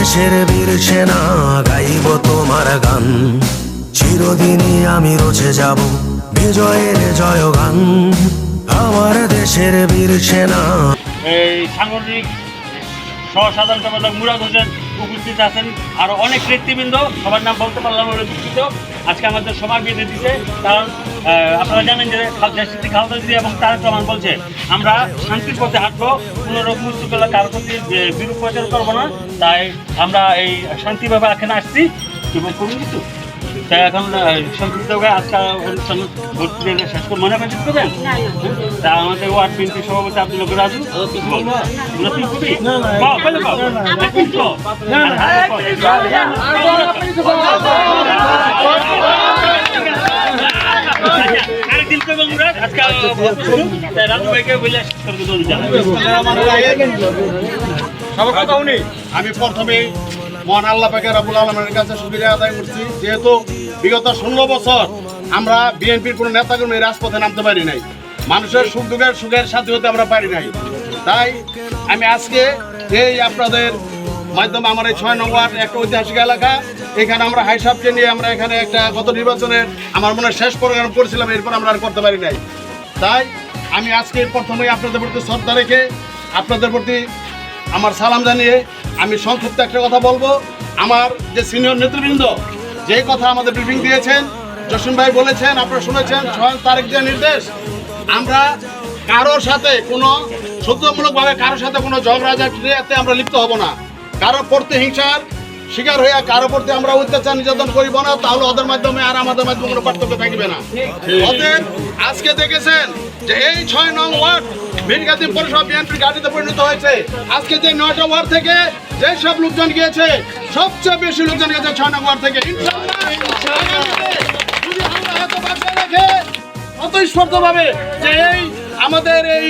দেশের বীর সেনা গাইব তোমার গান। চিরদিনই আমি রচে যাব বিজয়ের জয় গান আমার দেশের বীর সেনা। এই সাংগঠনিক সহসাধারণ সম্পাদক মুরাদ হোসেন উপস্থিত আছেন। আরও অনেক নেতৃবৃন্দ, সবার নাম বলতে পারলাম দুঃখিত। আজকে আমাদের সভা বেঁধে দিছে কারণ আপনারা জানেন যে দেশটি খালেদা জিয়া এবং তারেক রহমান বলছে আমরা শান্তির পথে হাঁটবো কোনো রকম উচ্চকলা কারও প্রতি যে বিরূপ প্রচার করব না তাই আমরা এই শান্তিভাবে এখানে আসছি এবং করুন কিছু তাই এখন সংক্ষিপ্ত আজকে অনুষ্ঠান ভর্তি দিয়ে শেষ করে মনে করেন করবেন তা আমাদের ওয়ার্ড বিএনপি সভাপতি আব্দুল নগর রাজু। তুই করবি? আমি প্রথমে মহান আল্লাহ পাকের রাবুল আলমের কাছে সুবিধা আদায় করছি। যেহেতু বিগত ষোলো বছর আমরা বিএনপির কোনো নেতাকর্মী রাজপথে নামতে পারি নাই। মানুষের সুখ দুঃখের সুখের সাথে হতে আমরা পারি নাই। তাই আমি আজকে এই আপনাদের মাধ্যমে আমার এই ছয় নম্বর একটা ঐতিহাসিক এলাকা, এখানে আমরা হাইসাবকে নিয়ে আমরা এখানে একটা গত নির্বাচনের আমার মনে হয় শেষ প্রোগ্রাম করেছিলাম, এরপর আমরা আর করতে পারি নাই। তাই আমি আজকে প্রথমেই আপনাদের প্রতি শ্রদ্ধা রেখে আপনাদের প্রতি আমার সালাম জানিয়ে আমি সংক্ষিপ্ত একটা কথা বলব। আমার যে সিনিয়র নেতৃবৃন্দ যে কথা আমাদের ব্রিফিং দিয়েছেন, জসিম ভাই বলেছেন, আপনারা শুনেছেন, স্বয়ং তারেক যে নির্দেশ, আমরা কারোর সাথে কোনো সত্যমূলকভাবে কারোর সাথে কোনো ঝগড়াঝাটিতে আমরা লিপ্ত হব না। কারও প্রতি হিংসার শিকার হইয়া কারও প্রতি আমরা অত্যাচার নির্যাতন করিব না তাহলে ওদের মাধ্যমে আর আমাদের মাধ্যমে কোনো পার্থক্য থাকবে না। অতএব আজকে দেখেছেন যে এই ছয় নং ওয়ার্ড মিরগাতি পৌরসভা বিএনপির গাড়িতে পরিণত হয়েছে। আজকে যে নয়টা ওয়ার্ড থেকে যে সব লোকজন গিয়েছে সবচেয়ে বেশি লোকজন গিয়েছে ছয় নং ওয়ার্ড থেকে। স্বতঃস্ফূর্তভাবে যে এই আমাদের এই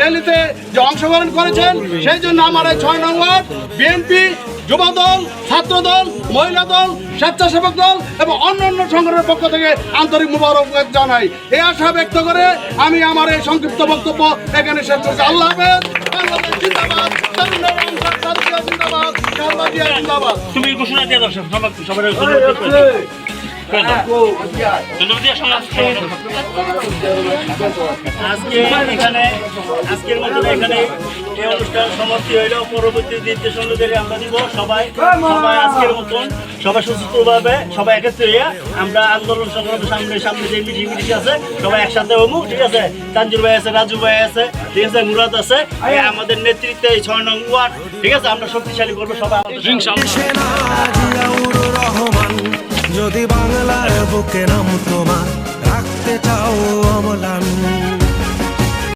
র্যালিতে যে অংশগ্রহণ করেছেন সেই জন্য আমার এই ছয় নং ওয়ার্ড বিএনপি যুব দল ছাত্র দল মহিলা দল স্বেচ্ছাসেবক দল এবং অন্যান্য সংগঠনের পক্ষ থেকে আন্তরিক মুবারক জানাই। এই আশা ব্যক্ত করে আমি আমার এই সংক্ষিপ্ত বক্তব্য এখানে শেষ করছি। আল্লাহ হাফেজ। বাংলাদেশ জিন্দাবাদ। জিন্দাবাদ। জিন্দাবাদ। তুমি ঘোষণা দিয়ে দর্শক সব আজকের এখানে অনুষ্ঠান পরবর্তী অনুযায়ী আমরা দিব সবাই সবাই আজকের মতন সবাই সবাই একত্রে আমরা আন্দোলন সংগ্রামের সামনে সামনে যে মিটিং মিটিং আছে সবাই একসাথে হব ঠিক আছে তানজুর ভাই আছে রাজু ভাই আছে ঠিক আছে মুরাদ আছে আমাদের নেতৃত্বে এই ছয় নং ওয়ার্ড ঠিক আছে আমরা শক্তিশালী করব সবাই আমাদের বুকে নাম তোমার